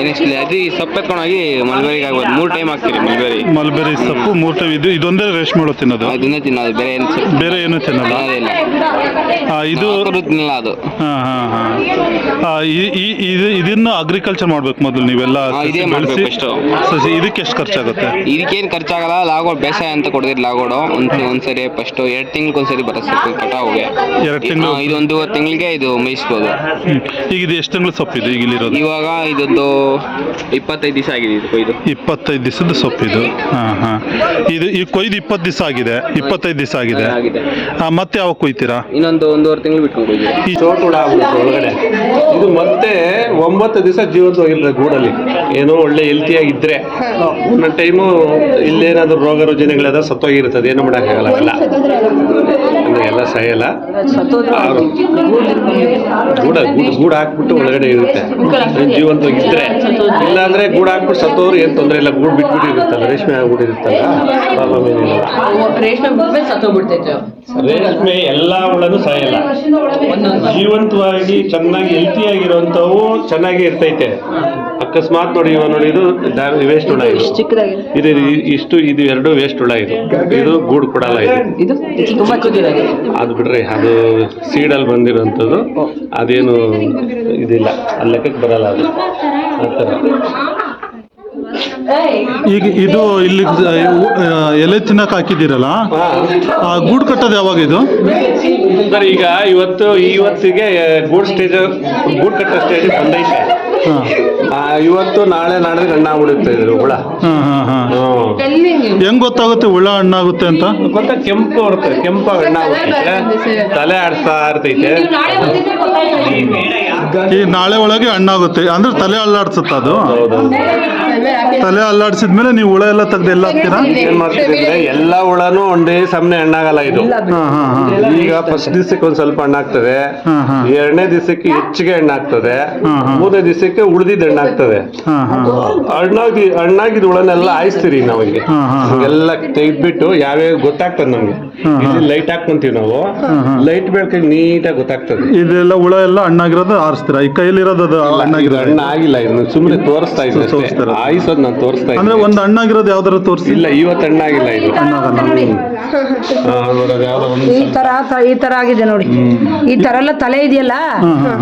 Next ಅದು ಈ ಸೊಪ್ಪು ಎತ್ಕೊಂಡೋಗಿ ಮಲ್ಬೆರಿಗೆ ಆಗ್ಬೋದು ಮೂರು ಟೈಮ್ ಹಾಕ್ತೀರಿ ಮಲ್ಬೆರಿ ಮಲ್ಬೆರಿ ಸೊಪ್ಪು ಮೂರು ಟೈಮ್ ಇದು ಇದೊಂದೇ ರೇಷ್ಮೆ ಹುಳು ತಿನ್ನೋದು? ಅದನ್ನೇ ತಿನ್ನೋದು ಬೇರೆ ಏನು ಬೇರೆ ಏನು ತಿನ್ನಲ್ಲ? ಇಲ್ಲ. ಆ, ಇದು ಹಾಕಿದ್ರು ತಿನ್ನಲ್ಲ ಅದು. ಹಾ ಹಾ ಹಾ. ಆ, ಈ- ಈ- ಇದು ಇದನ್ನು ಅಗ್ರಿಕಲ್ಚರ್ ಮಾಡ್ಬೇಕು ಮೊದಲು ನೀವೆಲ್ಲ ಹಾ, ಇದೇ ಸಸಿ ಮಾಡ್ಬೇಕು ಬೆಳೆಸಿ first. ಸಸಿ ಇದಕ್ಕೆ ಎಷ್ಟು ಖರ್ಚಾಗುತ್ತೆ? ಇದಕ್ಕೇನು ಖರ್ಚಾಗಲ್ಲ. ಲಾಗೋಡ್ ಬೇಸಾಯ ಅಂತ ಕೊಡ್ತೀರಿ ಲಾಗೋಡು. ಒಂದು ಒಂದ್ಸರಿ ಫಸ್ಟ್ ಎರಡು ತಿಂಗ್ಳಿಗೆ ಒಂದ್ಸರಿ ಬರುತ್ತೆ ಸೊಪ್ಪು ಕಟಾವ್ಗೆ ಎರಡ್ ತಿಂಗಳು ಇದೊಂದು ಇದು ತಿಂಗಳಿಗೆ ಇದು ಮೇಯಿಸ್ಬೋದು. ಹ್ಮ್. ಈಗ ಇದು ಎಷ್ಟು ತಿಂಗಳು ಸೊಪ್ಪು ಇದು ಈಗ ಇಲ್ಲಿರೋದು? ಇವಾಗ ಇದೊಂದು ಇಪ್ಪತ್ತೈದು ದಿವಸ ಆಗಿದೆ ಇದು ಕೊಯ್ದು. ಇಪ್ಪತ್ತೈದು ದಿವಸದ ಇದು. ಹಾ ಹಾ. ಇದು ಈ ಕೊಯ್ದು ಇಪ್ಪತ್ತು ದಿವಸ ಆಗಿದೆ. ಇಪ್ಪತ್ತೈದು ದಿವಸ ಆಗಿದೆ. ಆಗಿದೆ. ಆ, ಮತ್ತೆ ಯಾವಾಗ ಕೊಯ್ತೀರಾ? ಇನ್ನೊಂದು ಒಂದೂವರೆ ತಿಂಗಳು ಬಿಟ್ಕೊಂಡು ಕೊಯ್ತೀವಿ ಈ ಚೋಟು ಹುಳ ಆಗ್ಬಿಡುತ್ತೆ ಒಳಗಡೆ. ಇದು ಮತ್ತೆ ಒಂಬತ್ತು ದಿವಸ ಜೀವಂತವಾಗಿಲ್ಲ ಗೂಡಲ್ಲಿ. ಏನೋ ಒಳ್ಳೆ ಹೆಲ್ತಿಯಾಗಿದ್ರೆ ಒಂದೊಂದು ಟೈಮು ಇಲ್ಲೇನಾದ್ರೂ ರೋಗ ರುಜಿನಗಳೆಲ್ಲ ಸತ್ತೋಗಿರ್ತದೆ ಏನು ಮಾಡೋಕ್ಕಾಗಲ್ಲ. ಎಲ್ಲ ಸಹಿಯಲ್ಲ ಅವ್ರು ಗೂಡ ಗೂಡು ಗೂಡು ಹಾಕ್ಬಿಟ್ಟು ಒಳಗಡೆ ಇರುತ್ತೆ. ಜೀವಂತವಾಗಿ ಇದ್ರೆ ಇಲ್ಲಾಂದ್ರೆ ಗೂಡು ಹಾಕ್ಬಿಟ್ಟು ಸತ್ತೋರು ಏನು ತೊಂದರೆ ಇಲ್ಲ. ಗೂಡು ಬಿಟ್ಬಿಟ್ಟು ಇರುತ್ತಲ್ಲ ರೇಷ್ಮೆ ಆಗ್ಬಿಟ್ಟಿರುತ್ತಲ್ಲ ಪ್ರಾಬ್ಲಮ್ ಏನಿಲ್ಲ. ರೇಷ್ಮೆ ಎಲ್ಲ ಹುಳನು ಸಾಯಲ್ಲ ಜೀವಂತವಾಗಿ ಚೆನ್ನಾಗಿ ಹೆಲ್ತಿ ಆಗಿರುವಂತವು ಚೆನ್ನಾಗಿ ಇರ್ತೈತೆ. ಅಕಸ್ಮಾತ್ ನೋಡಿ ಇವ ನೋಡಿ ಇದು ವೇಸ್ಟ್ ಹುಳ ಇದು. ಇದು ಇಷ್ಟು ಇದು ಎರಡು ವೇಸ್ಟ್ ಹುಳ ಇದು. ಇದು ಗೂಡು ಕೊಡಲ್ಲ ಇದು. ಅದು ಬಿಡ್ರಿ ಅದು ಸೀಡಲ್ಲಿ ಬಂದಿರೋಂಥದ್ದು. ಅದೇನು ಇದಿಲ್ಲ ಅಲ್ಲಿ ಲೆಕ್ಕಕ್ಕೆ ಬರಲ್ಲ ಅದು. ಆ ಥರ. ಈಗ ಇದು ಇಲ್ಲಿ ಎಲೆ ತಿನ್ನಕ್ ಹಾಕಿದ್ದೀರಲ್ಲ? ಆ ಗೂಡು ಕಟ್ಟೋದು ಯಾವಾಗ ಇದು? ಸರ್ ಈಗ ಇವತ್ತು ಇವತ್ತಿಗೆ ಗೂಡ್ ಸ್ಟೇಜ್ ಗೂಡ್ ಕಟ್ಟೋ ಸ್ಟೇಜ್ ಬಂದೈತೆ. ಹಾ. ಇವತ್ತು ನಾಳೆ ನಾಳೆ ಹಣ್ಣ ಆಗ್ಬಿಡುತ್ತೆ ಇದ್ರು ಹುಳ ಹೆಂಗ್ ಗೊತ್ತಾಗುತ್ತೆ ಹುಳ ಹಣ್ಣಾಗುತ್ತೆ ಅಂತ? ಗೊತ್ತ ಕೆಂಪು ಬರುತ್ತೆ ಕೆಂಪು ಹಣ್ಣಾಗುತ್ತೆ ತಲೆ ಆಡ್ತಾ ಇರ್ತೈತೆ ಈ ನಾಳೆ ಒಳಗೆ ಹಣ್ಣಾಗುತ್ತೆ. ಅಂದ್ರೆ ತಲೆ ಅಲ್ಲಾಡ್ಸುತ್ತ ಅದು? ತಲೆ ಅಲ್ಲಾಡ್ಸಿದ್ಮೇಲೆ ನೀವು ಹುಳ ಎಲ್ಲ ತೆಗ್ದು ಎಲ್ಲ ಹಾಕ್ತೀರಾ? ಏನ್ ಮಾಡ್ತಿದ್ರೆ ಎಲ್ಲಾ ಹುಳನು ಒಂದೇ ಸಮನೆ ಹಣ್ಣಾಗಲ್ಲ ಇದು. ಈಗ ಫಸ್ಟ್ ದಿವಸಕ್ಕೆ ಒಂದ್ ಸ್ವಲ್ಪ ಹಣ್ಣಾಗ್ತದೆ. ಹಾ, ಹಾ. ಎರಡನೇ ದಿವಸಕ್ಕೆ ಹೆಚ್ಚಿಗೆ ಹಣ್ಣಾಗ್ತದೆ. ಮೂರನೇ ದಿವಸಕ್ಕೆ ಉಳಿದಿದ್ದ ಹಣ್ಣಾಗ್ತದೆ ಹಾ ಹಣ್ಣಾಗಿ ಹಣ್ಣಾಗಿದ್ ಹುಳನೆಲ್ಲ ಆಯಿಸ್ತೀರಿ ನಾವಿಗೆ. ಹಾ, ಹಾ, ಹಾ. ಎಲ್ಲ ತೆಗ್ದ್ಬಿಟ್ಟು ಯಾವ್ಯಾವ ಗೊತ್ತಾಗ್ತದೆ ನಮ್ಗೆ. ಇಲ್ಲಿ ಲೈಟ್ ಹಾಕೊಂತೀವಿ ನಾವು. ಹಾ. ಲೈಟ್ ಬೆಳಕಿಗೆ ನೀಟಾಗಿ ಗೊತ್ತಾಗ್ತದೆ. ಇದೆಲ್ಲ ಹುಳ ಎಲ್ಲ ಹಣ್ಣಾಗಿರೋದು ಆರಿಸ್ತೀರಾ? ಈ ಕೈಲಿರೋದು ಅದು ಇದು ಹಣ್ಣಾಗಿರೋದು ಹಣ್ಣು ಆಗಿಲ್ಲ ಇದನ್ನು ಸುಮ್ಮನೆ ತೋರಿಸ್ತಾ ಇದ್ದೆ ಅಷ್ಟೇ. ತೋರಿಸ್ತಾರೆ. ಆಯಿಸೋದು ನಾನು ತೋರಿಸ್ತಾ ಅಂದ್ರೆ ಇದ್ದೆ ಒಂದು ಹಣ್ಣಾಗಿರೋದು ಯಾವ್ದಾರು ತೋರಿಸಿಲ್ಲ ಇವತ್ತು ಹಣ್ಣಾಗಿಲ್ಲ ಇದು. ಹಣ್ಣಾಗಲ್ಲ ಈ ತರ ತ- ಈ ತರ ಆಗಿದೆ ನೋಡಿ. ಈ ತರ ಎಲ್ಲ ತಲೆ ಇದೆಯಲ್ಲ?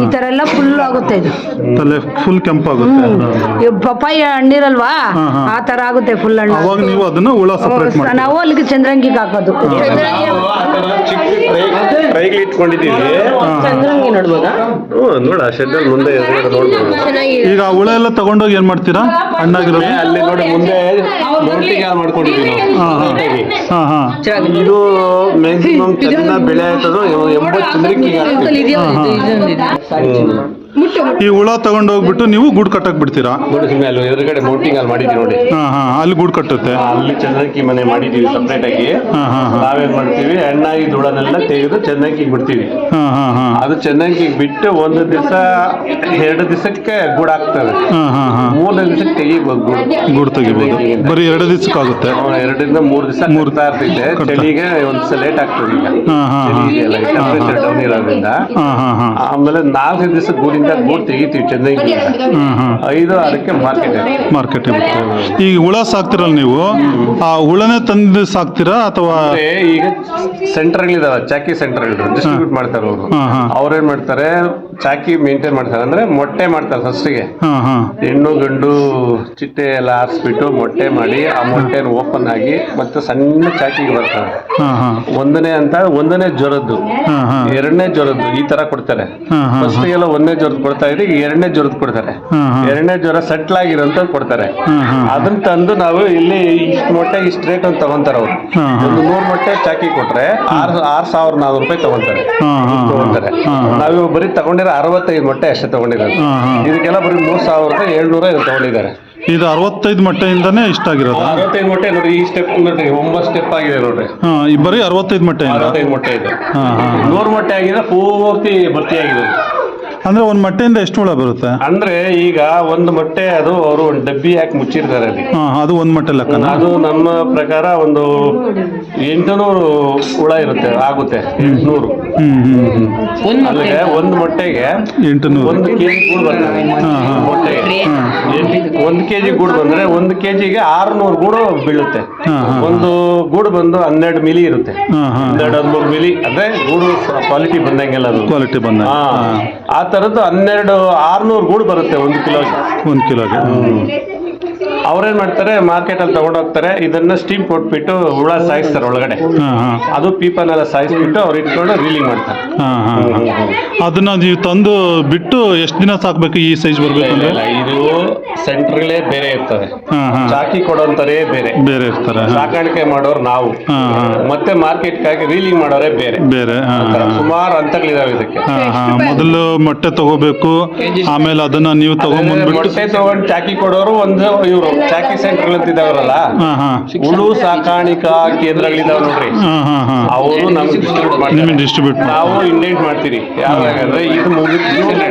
ಈ ತರ ಎಲ್ಲ ಫುಲ್ ಆಗುತ್ತೆ ಇದು. ತಲೆ ಫುಲ್ ಕೆಂಪಾಗುತ್ತೆ. ಈ ಪಪ್ಪಾಯ ಹಣ್ಣಿರಲ್ವಾ? ಹಾ, ಹಾ. ಆ ತರ ಆಗುತ್ತೆ ಫುಲ್ ಹಣ್ಣು. ಅವಾಗ ನೀವು ಅದನ್ನ ಹುಳ ಸಪರೇಟ್ ಮಾಡಿ ನಾವು ಅಲ್ಲಿಗೆ ಚಂದ್ರಂಗಿಗೆ ಹಾಕೋದು. ನಾವು ಆ ಥರ ಚಿಕ್ಕ ಟ್ರೈ ಟ್ರೈಗಳು ಇಟ್ಕೊಂಡಿದ್ದೀವಿ. ಚಂದ್ರಂಗಿ ನೋಡ್ಬೋದಾ? ಹ್ಞೂ ನೋಡ ಶೆಡ್ಡಲ್ಲಿ ಮುಂದೆ ಎದುರುಗಡೆ ನೋಡ್ಬೋದು. ಈಗ ಆ ಹುಳ ಎಲ್ಲ ತಗೊಂಡೋಗಿ ಏನ್ ಮಾಡ್ತೀರಾ? ಹಣ್ಣಾಗಿರೋದು ಅಲ್ಲಿ ನೋಡಿ ಮುಂದೆ ಮಾಡ್ಕೊಂಡಿದ್ದೀವಿ ನಾವು. ಇದು ಮ್ಯಾಕ್ಸಿಮಮ್ ಬೆಳೆ ಆಯ್ತದ ಎಂಬತ್ತು ಈ ಹುಳ ತಗೊಂಡೋಗ್ಬಿಟ್ಟು ನೀವು ಗೂಡು ಕಟ್ಟಕ್ ಬಿಡ್ತೀರಾ? ನೋಡಿ ಸುಮ್ಮನೆ ಅಲ್ಲಿ ಎದುರುಗಡೆ ಮೌಂಟಿಂಗ್ ಅಲ್ಲಿ ಮಾಡಿದ್ವಿ ನೋಡಿ. ಹಾ ಹಾ ಅಲ್ಲಿ ಗೂಡು ಕಟ್ಟುತ್ತೆ. ಅಲ್ಲಿ ಚಂದ್ರಕಿ ಮನೆ ಮಾಡಿದೀವಿ ಸಪ್ರೇಟ್ ಆಗಿ. ಹಾ ಹಾ ನಾವೇನ್ ಮಾಡ್ತೀವಿ ಹಣ್ಣಾಗಿ ದುಳನೆಲ್ಲ ತೆಗೆದು ಚಂದ್ರಕಿಗೆ ಬಿಡ್ತೀವಿ. ಹಾ ಹಾ ಹಾ. ಅದು ಚೆನ್ನಾಗಿ ಬಿಟ್ಟು ಒಂದು ದಿವಸ ಎರಡು ದಿವಸಕ್ಕೆ ಗೂಡು ಹಾಕ್ತದೆ ಹಾ ಹಾ ಹಾ. ಮೂರನೇ ದಿವಸಕ್ಕೆ ತೆಗಿಬೋದು ಗೂಡು. ಗೂಡು ತೆಗಿಬೋದು. ಬರೀ ಎರಡು ದಿವಸಕ್ಕಾಗುತ್ತೆ. ಅವ್ನು ಎರಡರಿಂದ ಮೂರು ದಿವಸ ಮೂರ್ತಾ ಇರ್ತೈತೆ. ಚಳಿಗೆ ಒಂದ್ ದಿವಸ ಲೇಟ್ ಆಗ್ತದೆ ಈಗ. ಹಾ ಹಾ ಇರೋದ್ರಿಂದ. ಹಾ ಹಾ ಹಾ. ಆಮೇಲೆ ನಾಲ್ಕು ದಿವಸ ಗೂಡಿಂದ ಗೂಡು ತೆಗಿತೀವಿ ಹಾ ಐದು ಅದಕ್ಕೆ ಮಾರ್ಕೆಟ್ ಮಾರ್ಕೆಟ್ ಈಗ ಹುಳ ಸಾಕ್ತಿರಲ್ಲ ನೀವು? ಆ ಹುಳನೇ ತಂದು ಸಾಕ್ತೀರಾ ಅಥವಾ ಈಗ ಸೆಂಟರ್ಗಳಿದಾವೆ ಚಾಕಿ ಸೆಂಟರ್ಗಳು ಡಿಸ್ಟ್ರಿಬ್ಯೂಟ್ ಮಾಡ್ತಾರೆ ಅವರು. ಅವ್ರೇನ್ ಮಾಡ್ತಾರೆ? ಚಾಕಿ ಮೇಂಟೈನ್ ಮಾಡ್ತಾರೆ. ಅಂದ್ರೆ ಮೊಟ್ಟೆ ಮಾಡ್ತಾರೆ ಫಸ್ಟಿಗೆ ಹೆಣ್ಣು ಗಂಡು ಚಿಟ್ಟೆ ಎಲ್ಲ ಆರಿಸ್ಬಿಟ್ಟು ಮೊಟ್ಟೆ ಮಾಡಿ ಆ ಮೊಟ್ಟೆನ ಓಪನ್ ಆಗಿ ಮತ್ತೆ ಸಣ್ಣ ಚಾಕಿಗೆ ಬರ್ತಾರೆ. ಒಂದನೇ ಅಂತ ಒಂದನೇ ಜ್ವರದ್ದು. ಎರಡನೇ ಜ್ವರದ್ದು ಈ ತರ ಕೊಡ್ತಾರೆ. ಫಸ್ಟ್ ಎಲ್ಲ ಒಂದನೇ ಜ್ವರದ್ದು ಕೊಡ್ತಾ ಇದ್ರೆ ಈಗ ಎರಡನೇ ಜ್ವರದ ಕೊಡ್ತಾರೆ. ಎರಡನೇ ಜ್ವರ ಸೆಟ್ಲ್ ಆಗಿರೋಂತ ಕೊಡ್ತಾರೆ. ಅದನ್ನ ತಂದು ನಾವು ಇಲ್ಲಿ ಇಷ್ಟು ಮೊಟ್ಟೆ ಇಷ್ಟು ರೇಟ್ ಅಂತ ತಗೊಂತಾರೆ ಅವರು. ಒಂದು ನೂರು ಮೊಟ್ಟೆ ಚಾಕಿ ಕೊಟ್ರೆ ಆರ್ ಆರ್ ಸಾವಿರ ನಾನ್ನೂರು ರೂಪಾಯಿ ತಗೊಂತಾರೆ. ತಗೊಂತಾರೆ. ಹಾ, ಹಾ. ನಾವು ಬರೀ ತಗೊಂಡಿರೋ ಅರವತ್ತೈದು ಮೊಟ್ಟೆ ಅಷ್ಟೇ ಹಾ. ಇದಕ್ಕೆಲ್ಲ ಬರೀ ಮೂರ್ ರೂಪಾಯಿ ಏಳ್ನೂರ ಇದು ತಗೊಂಡಿದ್ದಾರೆ. ಇದು ಅರವತ್ತೈದು ಮೊಟ್ಟೆಯಿಂದಾನೇ ಇಷ್ಟ ಆಗಿರೋದು? ಅರವತ್ತೈದು ಮೊಟ್ಟೆ ನೋಡಿ ಈ ಸ್ಟೆಪ್ ನೋಡ್ರಿ ಒಂಬತ್ತು ಸ್ಟೆಪ್ ಆಗಿದೆ ನೋಡ್ರಿ. ಇಬ್ಬರಿ ಬರೀ ಅರವತ್ತೈದು ಮೊಟ್ಟೆ ಅರವತ್ತೈದು ಮೊಟ್ಟೆ ಇದೆ. ನೂರು ಮೊಟ್ಟೆ ಆಗಿದೆ ಪೂರ್ತಿ ಭರ್ತಿ ಆಗಿದೆ ಅಂದ್ರೆ ಒಂದ್ ಮೊಟ್ಟೆಯಿಂದ ಎಷ್ಟು ಹುಳ ಬರುತ್ತೆ? ಅಂದ್ರೆ ಈಗ ಒಂದು ಮೊಟ್ಟೆ ಅದು ಅವರು ಒಂದು ಡಬ್ಬಿ ಹಾಕಿ ಮುಚ್ಚಿರ್ತಾರೆ ಅಲ್ಲಿ. ಹಾ ಅದು ಒಂದ್ ಮೊಟ್ಟೆ ಲೆಕ್ಕನ? ಅದು ನಮ್ಮ ಪ್ರಕಾರ ಒಂದು ಎಂಟುನೂರು ಹುಳ ಇರುತ್ತೆ ಆಗುತ್ತೆ ಎಂಟುನೂರು. ಹ್ಮ್ ಹ್ಮ್ ಒಂದ್ ಅಲ್ಲಿಗೆ ಒಂದು ಮೊಟ್ಟೆಗೆ ಎಂಟುನೂರು. ಒಂದು ಕೆಜಿ ಗೂಡು ಬರ್ತದೆ. ಮೊಟ್ಟೆಗೆ. ಒಂದು ಕೆಜಿ ಗೂಡು ಬಂದ್ರೆ ಒಂದು ಕೆಜಿಗೆ ಆರ್ನೂರು ಗೂಡು ಬೀಳುತ್ತೆ. ಒಂದು ಗೂಡು ಬಂದು ಹನ್ನೆರಡು ಮಿಲಿ ಇರುತ್ತೆ. ಹನ್ನೆರಡು ಹದಿಮೂರು ಮಿಲಿ. ಅಂದ್ರೆ ಗೂಡು ಕ್ವಾಲಿಟಿ ಬಂದಂಗೆಲ್ಲ ಅದು. ಕ್ವಾಲಿಟಿ ಬಂದ. ಆತ ಆ ತರದ್ದು ಹನ್ನೆರಡು ಆರ್ನೂರು ಗೂಡು ಬರುತ್ತೆ ಒಂದು ಕಿಲೋಗೆ ಒಂದು ಕಿಲೋಗೆ ಅವ್ರೇನ್ ಮಾಡ್ತಾರೆ ಮಾರ್ಕೆಟ್ ಅಲ್ಲಿ ತಗೊಂಡೋಗ್ತಾರೆ ಇದನ್ನ ಸ್ಟೀಮ್ ಕೊಟ್ಬಿಟ್ಟು ಹುಳ ಸಾಯಿಸ್ತಾರೆ ಒಳಗಡೆ. ಅದು ಪೀಪಲ್ ಎಲ್ಲ ಸಾಯಿಸ್ಬಿಟ್ಟು ಅವ್ರು ಇಟ್ಕೊಂಡು ರೀಲಿಂಗ್ ಮಾಡ್ತಾರೆ. ಅದನ್ನ ನೀವು ತಂದು ಬಿಟ್ಟು ಎಷ್ಟು ದಿನ ಸಾಕ್ಬೇಕು ಈ ಸೈಜ್ ಬರ್ಬೇಕು ಅಂದ್ರೆ ಇದು ಸೆಂಟ್ರಲ್ಲೇ ಬೇರೆ ಇರ್ತದೆ. ಹಾ ಹಾ. ಚಾಕಿ ಕೊಡೋಂತರೇ ಬೇರೆ. ಬೇರೆ ಇರ್ತಾರೆ. ಸಾಕಾಣಿಕೆ ಮಾಡೋರು ನಾವು. ಮತ್ತೆ ಮಾರ್ಕೆಟ್ಗಾಗಿ ರೀಲಿಂಗ್ ಮಾಡೋರೇ ಬೇರೆ. ಬೇರೆ ಸುಮಾರು ಹಂತಗಳಿದಾವೆ ಇದಕ್ಕೆ. ಹಾ ಹಾ. ಮೊದಲು ಮೊಟ್ಟೆ ತಗೋಬೇಕು ಆಮೇಲೆ ಅದನ್ನ ನೀವು ತಗೊಂಬಂದ್ಬಿಟ್ಟು ಮೊಟ್ಟೆ ತಗೊಂಡ್ ಚಾಕಿ ಕೊಡೋರು ಒಂದು ಇವರು. ಚಾಕಿ ಸೆಂಟರ್ ಅಂತ ಇದಾವ್ರಲ್ಲ ಹಾ ಹಾ. ಹುಳು ಸಾಕಾಣಿಕಾ ಕೇಂದ್ರಗಳಿದಾವೆ ನೋಡ್ರಿ. ಹಾ ಹಾ ಹಾ. ಅವರು ನಮ್ಗೆ ಡಿಸ್ಟ್ರಿಬ್ಯೂಟ್ ಮಾಡ್ತಾರೆ. ಡಿಸ್ಟ್ರಿಬ್ಯೂಟ್ ನಾವು ಇಂಡೆಂಟ್ ಮಾಡ್ತೀರಿ. ಯಾವಾಗಂದ್ರೆ ಇದು ಮನೆ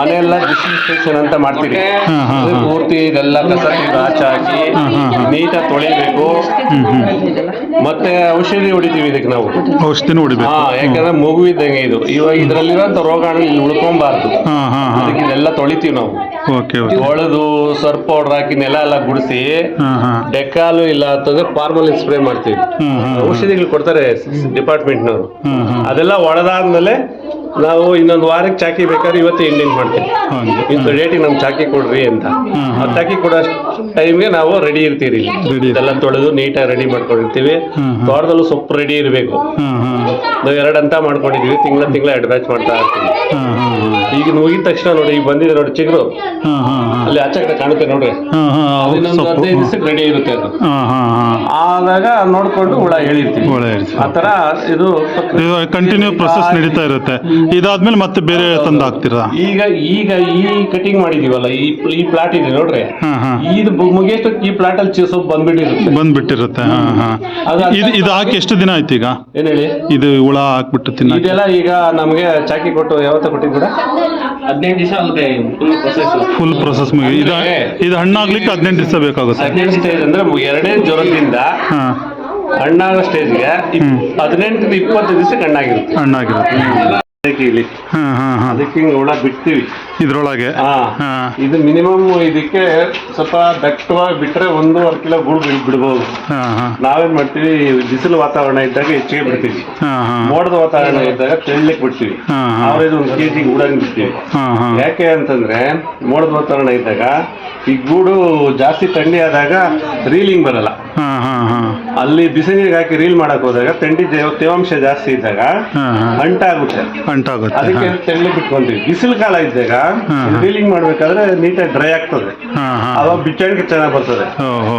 ಮನೆಯೆಲ್ಲ ಡಿಸ್ಟ್ರಿಬ್ಯೂಷನ್ ಅಂತ ಮಾಡ್ತೀರಿ. ಹಾ, ಹಾ, ಹಾ. ಪೂರ್ತಿ ಇದೆಲ್ಲ ಕಸ ಆಚೆ ಹಾಕಿ. ನೀಟಾಗಿ ತೊಳಿಬೇಕು. ಮತ್ತೆ ಔಷಧಿ ಹೊಡಿತೀವಿ ಇದಕ್ಕೆ ನಾವು. ಔಷಧಿ ಹೊಡಿಬೇಕು. ಹಾ ಯಾಕಂದ್ರೆ ಮಗು ಇದ್ದಂಗೆ ಇದು. ಇವಾಗ ಇದ್ರಲ್ಲಿರೋಂಥ ರೋಗಾಣು ಇಲ್ಲಿ ಉಳ್ಕೊಬಾರ್ದು. ಅದಕ್ಕೆ ಇದೆಲ್ಲ ತೊಳಿತೀವಿ ನಾವು. ತೊಳೆದು ಸರ್ಪ್ ಪೌಡರ್ ಹಾಕಿ ನೆಲ ಎಲ್ಲ ಗುಡಿಸಿ ಡೆಕ್ಕಾಲು ಇಲ್ಲ ಅಂತಂದ್ರೆ ಫಾರ್ಮಲಿನ್ ಸ್ಪ್ರೇ ಮಾಡ್ತೀವಿ. ಔಷಧಿಗಳು ಕೊಡ್ತಾರೆ ಡಿಪಾರ್ಟ್ಮೆಂಟ್ನವರು. ಅದೆಲ್ಲ ಒಡೆದಾದ್ಮೇಲೆ ನಾವು ಇನ್ನೊಂದು ವಾರಕ್ಕೆ ಚಾಕಿ ಬೇಕಾದ್ರೆ ಇವತ್ತೇ ಇಂಡಿಂಗ್ ಮಾಡ್ತೀವಿ. ಹಂಗೆ ಇಂಥ ಡೇಟಿಗೆ ನಮ್ಗೆ ಚಾಕಿ ಕೊಡ್ರಿ ಅಂತ. ಆ ಚಾಕಿ ಕೊಡೋ ಟೈಮ್ಗೆ ನಾವು ರೆಡಿ ಇರ್ತೀವಿ. Ready. ಇದೆಲ್ಲ ತೊಳೆದು ನೀಟಾಗಿ ರೆಡಿ ಮಾಡ್ಕೊಂಡಿರ್ತೀವಿ. ಹ್ಮ್, ಹ್ಮ್. ತೋಟದಲ್ಲೂ ಸೊಪ್ಪು ರೆಡಿ ಇರಬೇಕು. ನಾವು ಎರಡು ಅಂತ ಮಾಡ್ಕೊಂಡಿದೀವಿ ತಿಂಗಳ ತಿಂಗಳ ಎರಡು ಬ್ಯಾಚ್ ಮಾಡ್ತಾ ಇರ್ತೀವಿ. ಹಾ ಹಾ ಹಾ ಈಗ ಮುಗಿದ ತಕ್ಷಣ ನೋಡಿ ಈಗ ಬಂದಿದೆ ನೋಡಿ ಚಿಗುರು. ಹಾ ಹಾ ಹಾ ಅಲ್ಲಿ ಆಚೆ ಕಡೆ ಕಾಣುತ್ತೆ ನೋಡ್ರಿ. ಹಾ ಹಾ ಅದು ಇನ್ನೊಂದು ಸೊಪ್ಪು ಹದಿನೈದು ದಿವಸಕ್ಕೆ ರೆಡಿ ಇರುತ್ತೆ ಅದು. ಹಾ ಹಾ ಹಾ ಆದಾಗ ನೋಡ್ಕೊಂಡು ಹುಳ ಹೇಳಿರ್ತೀವಿ ಆತರ. ಆ ಥರ ಇದು ಕಂಟಿನ್ಯೂ ಪ್ರೊಸೆಸ್ ನಡೀತಾ ಇರುತ್ತೆ. ಇದಾದ್ಮೇಲೆ ಮತ್ತೆ ಬೇರೆ ತಂದು ಹಾಕ್ತೀರಾ ಈಗ ಈಗ ಈ ಕಟಿಂಗ್ ಮಾಡಿದೀವಲ್ಲ ಈ ಈ ಪ್ಲಾಟ್ ಇದೆ ನೋಡ್ರಿ? ಹಾ ಹಾ. ಇದು ಮುಗಿಯೋ ಈ ಪ್ಲಾಟ್ ಅಲ್ಲಿ ಚೇಸೋ ಬಂದ್ಬಿಟ್ಟಿರುತ್ತೆ. ಬಂದ್ಬಿಟ್ಟಿರುತ್ತೆ ಹಾ ಹಾ. ಅದು ಇದು ಇದು ಹಾಕಿ ಎಷ್ಟು ದಿನ ಆಯ್ತು ಈಗ? ಏನ್ ಹೇಳಿ? ಇದು ಹುಳ ಹಾಕ್ಬಿಟ್ಟು ತಿನ್ನ ಇದೆಲ್ಲ ಈಗ ನಮ್ಗೆ ಚಾಕಿ ಕೊಟ್ಟು ಯಾವತ್ತ ಕೊಟ್ಟಿದ್ದೀರ ಹದಿನೈದು ದಿವಸ ಆಗುತ್ತೆ ಫುಲ್ ಪ್ರೊಸೆಸ್ ಫುಲ್ ಪ್ರೊಸೆಸ್ ಮುಗಿ ಇದು ಇದು ಹಣ್ಣಾಗ್ಲಿಕ್ಕೆ ಹದಿನೆಂಟು ದಿವಸ ಬೇಕಾಗುತ್ತೆ. ಹದಿನೆಂಟು ಸ್ಟೇಜ್ ಅಂದ್ರೆ ಎರಡೇ ಜ್ವರದಿಂದ ಹಾ. ಹಣ್ಣಾಗೋ ಸ್ಟೇಜ್ಗೆ ಹದಿನೆಂಟರಿಂದ ಇಪ್ಪತ್ತು ದಿವಸಕ್ಕೆ ಹಣ್ಣಾಗಿರುತ್ತೆ. ಹಣ್ಣಾಗಿರುತ್ತೆ. ಹಾ ಹಾ ಹಾ. ಅದಕ್ಕೆ ಹಿಂಗೆ ಹುಳ ಬಿಡ್ತೀವಿ. ಇದ್ರೊಳಗೆ. ಇದು ಮಿನಿಮಮ್ ಇದಕ್ಕೆ ಸ್ವಲ್ಪ ದಟ್ಟವಾಗಿ ಬಿಟ್ರೆ ಒಂದೂವರೆ ಕಿಲೋ ಗೂಡು ಬಿಡ್- ಬಿಡ್ಬೋದು. ನಾವೇನ್ ಮಾಡ್ತೀವಿ ಬಿಸಿಲು ವಾತಾವರಣ ಇದ್ದಾಗ ಹೆಚ್ಚಿಗೆ ಬಿಡ್ತೀವಿ. ಮೋಡದ ವಾತಾವರಣ ಇದ್ದಾಗ ತೆಳ್ಳಿಕ್ ಬಿಡ್ತೀವಿ. ಹಾ. ಒಂದು ಕೆ ಜಿ ಗೂಡಂಗ್ ಬಿಡ್ತೀವಿ. ಯಾಕೆ ಅಂತಂದ್ರೆ ಮೋಡದ ವಾತಾವರಣ ಇದ್ದಾಗ ಈ ಗೂಡು ಜಾಸ್ತಿ ಥಂಡಿ ಆದಾಗ ರೀಲಿಂಗ್ ಬರಲ್ಲ. ಅಲ್ಲಿ ಬಿಸಿ ನೀರಿಗೆ ಹಾಕಿ ರೀಲ್ ಮಾಡಕ್ ಹೋದಾಗ ತಂಡಿ ತೇವಾಂಶ ಜಾಸ್ತಿ ಇದ್ದಾಗ ಅಂಟಾಗುತ್ತೆ. ಅಂಟಾಗುತ್ತೆ ಅದಕ್ಕೆ ತೆಳ್ಳಿ ಬಿಟ್ಕೊಂತೀವಿ. ಬಿಸಿಲು ಕಾಲ ಇದ್ದಾಗ ಹಾ. ರೀಲಿಂಗ್ ಮಾಡ್ಬೇಕಾದ್ರೆ ನೀಟಾಗಿ ಡ್ರೈ ಆಗ್ತದೆ. ಅವಾಗ ಬಿಚ್ಚಾಣಿಕೆ ಚೆನ್ನಾಗಿ ಬರ್ತದೆ. ಓಹೋ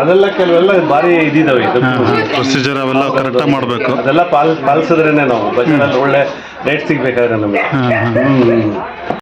ಅದೆಲ್ಲ ಕೆಲವೆಲ್ಲ ಭಾರಿ ಇದಿದಾವೆ ಇದು. ಪ್ರೊಸೀಜರ್ ಅವೆಲ್ಲ ಕರೆಕ್ಟ್ ಮಾಡಬೇಕು. ಅದೆಲ್ಲ ಪಾಲ್ ಪಾಲಿಸಿದ್ರೇನೆ ನಾವು. ಬಜಾರಲ್ಲಿ ಒಳ್ಳೆ ರೇಟ್ ಸಿಗ್ಬೇಕಾದ್ರೆ ನಮಗೆ.